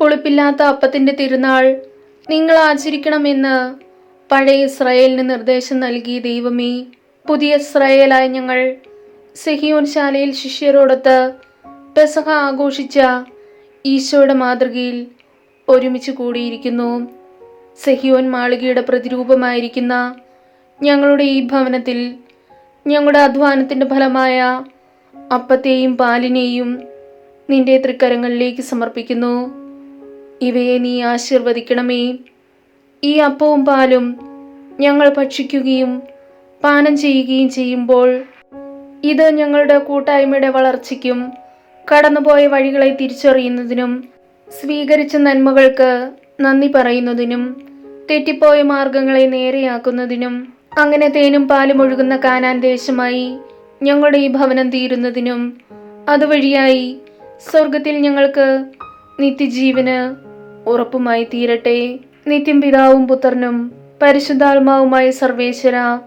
പുളിപ്പില്ലാത്ത അപ്പത്തിന്റെ തിരുനാൾ നിങ്ങൾ ആചരിക്കണമെന്ന് പഴയ ഇസ്രായേലിന് നിർദ്ദേശം നൽകി ദൈവമേ. പുതിയ ഇസ്രായേലായ ഞങ്ങൾ സെഹിയോൻ ശാലയിൽ ശിഷ്യരോടൊത്ത് പെസഹ ആഘോഷിച്ച ഈശോയുടെ മാതൃകയിൽ ഒരുമിച്ച് കൂടിയിരിക്കുന്നു. സെഹിയോൻ മാളികയുടെ പ്രതിരൂപമായിരിക്കുന്ന ഞങ്ങളുടെ ഈ ഭവനത്തിൽ ഞങ്ങളുടെ അധ്വാനത്തിന്റെ ഫലമായ അപ്പത്തെയും പാലിനെയും നിന്റെ തൃക്കരങ്ങളിലേക്ക് സമർപ്പിക്കുന്നു. ഇവയെ നീ ആശീർവദിക്കണമേ. ഈ അപ്പവും പാലും ഞങ്ങൾ ഭക്ഷിക്കുകയും പാനം ചെയ്യുകയും ചെയ്യുമ്പോൾ ഇത് ഞങ്ങളുടെ കൂട്ടായ്മയുടെ വളർച്ചയ്ക്കും കടന്നുപോയ വഴികളെ തിരിച്ചറിയുന്നതിനും സ്വീകരിച്ച നന്മകൾക്ക് നന്ദി പറയുന്നതിനും തെറ്റിപ്പോയ മാർഗങ്ങളെ നേരെയാക്കുന്നതിനും അങ്ങനെ തേനും പാലും ഒഴുകുന്ന കാനാൻ ദേശമായി ഞങ്ങളുടെ ഈ ഭവനം തീരുന്നതിനും അതുവഴിയായി സ്വർഗത്തിൽ ഞങ്ങൾക്ക് നിത്യജീവന് ഉറപ്പുമായി തീരട്ടെ. നിത്യം പിതാവും പുത്രനും പരിശുദ്ധാത്മാവുമായ സർവേശ്വര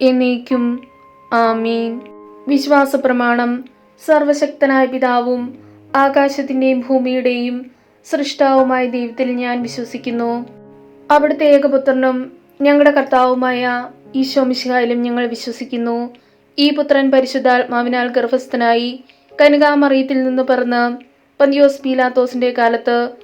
എന്നേക്കും. ആമീൻ. വിശ്വാസ പ്രമാണം സർവശക്തനായ പിതാവും ആകാശത്തിന്റെയും ഭൂമിയുടെയും സൃഷ്ടാവുമായ ദൈവത്തിൽ ഞാൻ വിശ്വസിക്കുന്നു. അവിടുത്തെ ഏകപുത്രനും ഞങ്ങളുടെ കർത്താവുമായ ഈശോ മിശിഹായിലും ഞങ്ങൾ വിശ്വസിക്കുന്നു. ഈ പുത്രൻ പരിശുദ്ധാത്മാവിനാൽ ഗർഭസ്ഥനായി കനികാമറിയത്തിൽ നിന്ന് പിറന്ന് പന്തിയോസ് പീലാത്തോസിന്റെ കാലത്ത്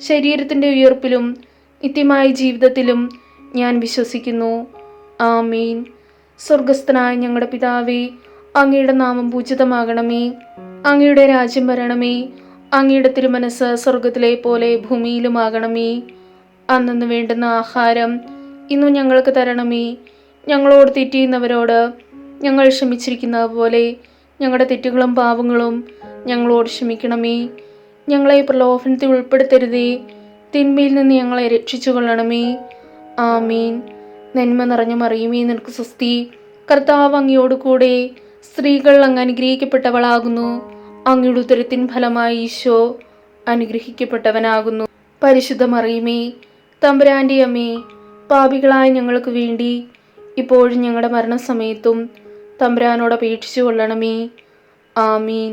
ശരീരത്തിന്റെ ഉയർപ്പിലും നിത്യമായ ജീവിതത്തിലും ഞാൻ വിശ്വസിക്കുന്നു. ആമീൻ. സ്വർഗസ്ഥനായ ഞങ്ങളുടെ പിതാവേ അങ്ങയുടെ നാമം പൂജിതമാകണമേ. അങ്ങയുടെ രാജ്യം വരണമേ. അങ്ങയുടെ തിരുമനസ് സ്വർഗത്തിലെ പോലെ ഭൂമിയിലുമാകണമേ. അന്നു വേണ്ടുന്ന ആഹാരം ഇന്നു ഞങ്ങൾക്ക് തരണമേ. ഞങ്ങളോട് തെറ്റിയുന്നവരോട് ഞങ്ങൾ ക്ഷമിച്ചിരിക്കുന്ന പോലെ ഞങ്ങളുടെ തെറ്റുകളും പാവങ്ങളും ഞങ്ങളോട് ക്ഷമിക്കണമേ. ഞങ്ങളെ പ്രലോഭനത്തിൽ ഉൾപ്പെടുത്തരുതേ. തിന്മയിൽ നിന്ന് ഞങ്ങളെ രക്ഷിച്ചു കൊള്ളണമേ ആമീൻ. നന്മ നിറഞ്ഞ മറിയുമേ നിനക്ക് സ്വസ്തി. കർത്താവ് അങ്ങയോട് കൂടെ സ്ത്രീകൾ അങ്ങ് അനുഗ്രഹിക്കപ്പെട്ടവളാകുന്നു. അങ്ങയുടെ ഉത്തരത്തിൻ ഫലമായി ഈശോ അനുഗ്രഹിക്കപ്പെട്ടവനാകുന്നു. പരിശുദ്ധ മറിയുമേ തമ്പുരാന്റെ അമ്മേ പാപികളായ ഞങ്ങൾക്ക് വേണ്ടി ഇപ്പോഴും ഞങ്ങളുടെ മരണസമയത്തും തമ്പുരാനോട് അപേക്ഷിച്ചു കൊള്ളണമേ ആമീൻ.